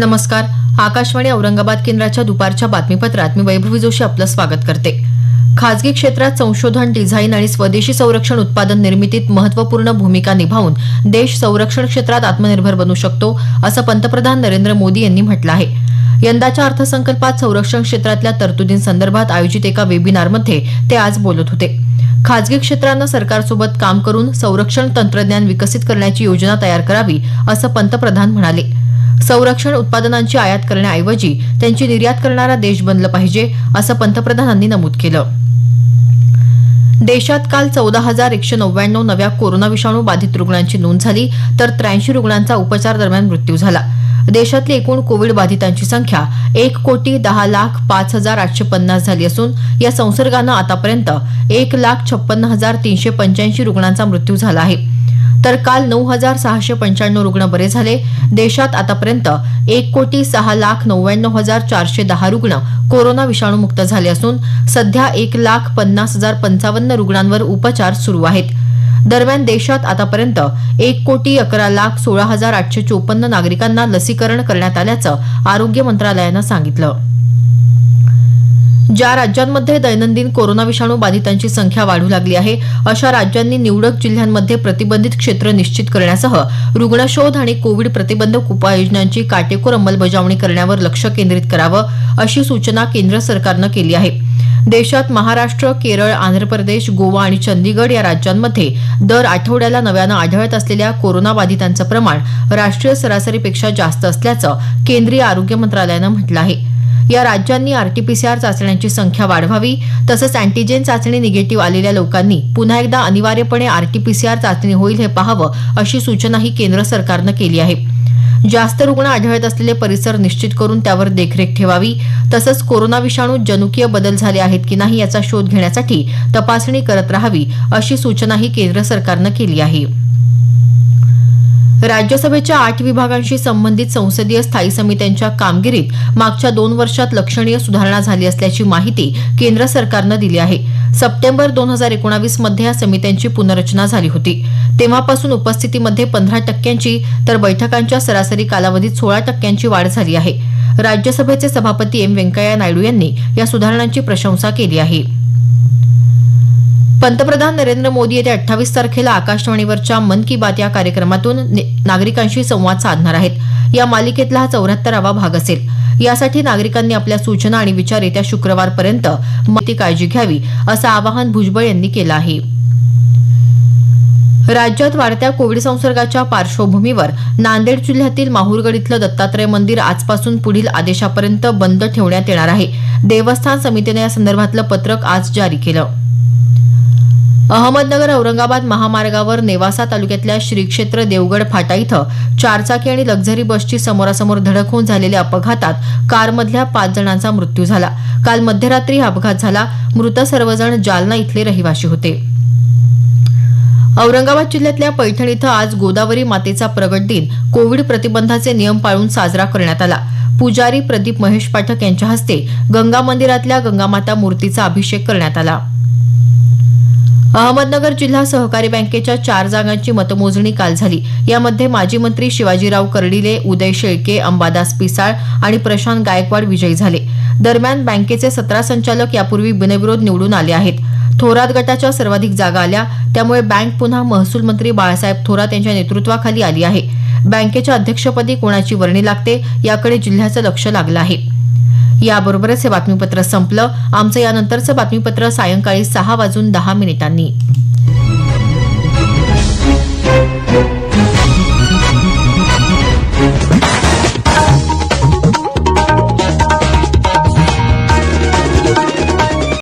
नमस्कार. आकाशवाणी औरंगाबाद केंद्राच्या दुपारच्या बातमीपत्रात मी वैभवी जोशी आपलं स्वागत करते. खासगी क्षेत्रात संशोधन डिझाईन आणि स्वदेशी संरक्षण उत्पादन निर्मितीत महत्त्वपूर्ण भूमिका निभावून देश संरक्षण क्षेत्रात आत्मनिर्भर बनू शकतो असं पंतप्रधान नरेंद्र मोदी यांनी म्हटलं आहे. यंदाच्या अर्थसंकल्पात संरक्षण क्षेत्रातल्या तरतुदींसंदर्भात आयोजित एका वेबिनारमध्ये ते आज बोलत होते. खासगी क्षेत्रानं सरकारसोबत काम करून संरक्षण तंत्रज्ञान विकसित करण्याची योजना तयार करावी असं पंतप्रधान म्हणाले. संरक्षण उत्पादनांची आयात करण्याऐवजी त्यांची निर्यात करणारा देश बनलं पाहिजे असं पंतप्रधानांनी नमूद केलं. देशात काल चौदा हजार एकशे नव्याण्णव नव्या कोरोना विषाणू बाधित रुग्णांची नोंद झाली तर त्र्याऐंशी रुग्णांचा उपचार दरम्यान मृत्यू झाला. देशातली एकूण कोविड बाधितांची संख्या एक कोटी दहा लाख पाच हजार आठशे पन्नास झाली असून या संसर्गानं आतापर्यंत एक लाख छप्पन्न हजार तीनशे पंच्याऐंशी रुग्णांचा मृत्यू झाला आहे. तर काल नऊ हजार सहाशे पंच्याण्णव रुग्ण बरे झाले. देशात आतापर्यंत एक कोटी सहा लाख नव्याण्णव हजार चारशे दहा रुग्ण कोरोना विषाणूमुक्त झाले असून सध्या एक लाख पन्नास हजार पंचावन्न रुग्णांवर उपचार सुरू आहेत. दरम्यान देशात आतापर्यंत एक कोटी अकरा लाख सोळा हजार आठशे चोपन्न नागरिकांना लसीकरण करण्यात आल्याचं आरोग्य मंत्रालयानं सांगितलं. ज्या राज्यांमध्ये दैनंदिन कोरोना विषाणू बाधितांची संख्या वाढू लागली आहे अशा राज्यांनी निवडक जिल्ह्यांमध्ये प्रतिबंधित क्षेत्र निश्चित करण्यासह रुग्णशोध आणि कोविड प्रतिबंधक उपाययोजनांची काटेकोर अंमलबजावणी करण्यावर लक्ष केंद्रित करावं अशी सूचना केंद्र सरकारनं केली आहे. देशात महाराष्ट्र केरळ आंध्र प्रदेश गोवा आणि चंदीगड या राज्यांमध्ये दर आठवड्याला नव्यानं आढळत असलेल्या कोरोनाबाधितांचं प्रमाण राष्ट्रीय सरासरीपेक्षा जास्त असल्याचं केंद्रीय आरोग्य मंत्रालयानं म्हटलं आहे. या राज्यांनी आरटीपीसीआर चाचण्यांची संख्या वाढवावी तसंच अँटीजेन चाचणी निगेटिव्ह आलेल्या लोकांनी पुन्हा एकदा अनिवार्यपणे आरटीपीसीआर चाचणी होईल हे पाहावं अशी सूचनाही केंद्र सरकारनं केली आहे. जास्त रुग्ण आढळत असलेले परिसर निश्चित करून त्यावर देखरेख ठेवावी तसंच कोरोना विषाणू जनुकीय बदल झाले आहेत की नाही याचा शोध घेण्यासाठी तपासणी करत राहावी अशी सूचनाही केंद्र सरकारनं केली आहे. राज्यसभेच्या आठ विभागांशी संबंधित संसदीय स्थायी समित्यांच्या कामगिरीत मागच्या दोन वर्षात लक्षणीय सुधारणा झाली असल्याची माहिती केंद्र सरकारनं दिली आहे. सप्टेंबर दोन हजार एकोणावीसमध्ये या समित्यांची पुनर्रचना झाली होती. तेव्हापासून उपस्थितीमध्ये पंधरा टक्क्यांची तर बैठकांच्या सरासरी कालावधीत सोळा टक्क्यांची वाढ झाली आहे. राज्यसभेचे सभापती एम व्यंकय्या नायडू यांनी या सुधारणांची प्रशंसा केली आहे. पंतप्रधान नरेंद्र मोदी येत्या अठ्ठावीस तारखेला आकाशवाणीवरच्या मन की बात या कार्यक्रमातून नागरिकांशी संवाद साधणार आहेत. या मालिकेतला हा चौऱ्याहत्तरावा भाग असेल. यासाठी नागरिकांनी आपल्या सूचना आणि विचार येत्या शुक्रवारपर्यंत माहिती काळजी घ्यावी असं आवाहन भुजबळ यांनी केलं आहे. राज्यात वाढत्या कोविड संसर्गाच्या पार्श्वभूमीवर नांदेड जिल्ह्यातील माहूरगड इथलं दत्तात्रय मंदिर आजपासून पुढील आदेशापर्यंत बंद ठेवण्यात येणार आहे. देवस्थान समितीने या संदर्भातलं पत्रक आज जारी केलं. अहमदनगर औरंगाबाद महामार्गावर नेवासा तालुक्यातल्या श्री क्षेत्र देवगड फाटा इथं चारचाकी आणि लक्झरी बसची समोरासमोर धडक होऊन झालेल्या अपघातात कारमधल्या पाच जणांचा मृत्यू झाला. काल मध्यरात्री हा अपघात झाला. मृत सर्वजण जालना इथले रहिवाशी होते. औरंगाबाद जिल्ह्यातल्या पैठण इथं आज गोदावरी मातेचा प्रगट दिन कोविड प्रतिबंधाचे नियम पाळून साजरा करण्यात आला. पुजारी प्रदीप महेश पाठक यांच्या हस्ते गंगा मंदिरातल्या गंगामाता मूर्तीचा अभिषेक करण्यात आला. अहमदनगर जिल्हा सहकारी बँकेच्या चार जागांची मतमोजणी काल झाली. यामध्ये माजी मंत्री शिवाजीराव कर्डिले उदय शेळके अंबादास पिसाळ आणि प्रशांत गायकवाड विजयी झाले. दरम्यान बँकेचे सतरा संचालक यापूर्वी बिनविरोध निवडून आले आहेत. थोरात गटाच्या सर्वाधिक जागा आल्या. त्यामुळे बँक पुन्हा महसूल मंत्री बाळासाहेब थोरात यांच्या नेतृत्वाखाली आली आहे. बँकेच्या अध्यक्षपदी कोणाची वर्णी लागते याकडे जिल्ह्याचं लक्ष लागलं आहे. याबरोबरच हे बातमीपत्र संपलं. आमचं यानंतरचं बातमीपत्र सायंकाळी सहा वाजून दहा मिनिटांनी.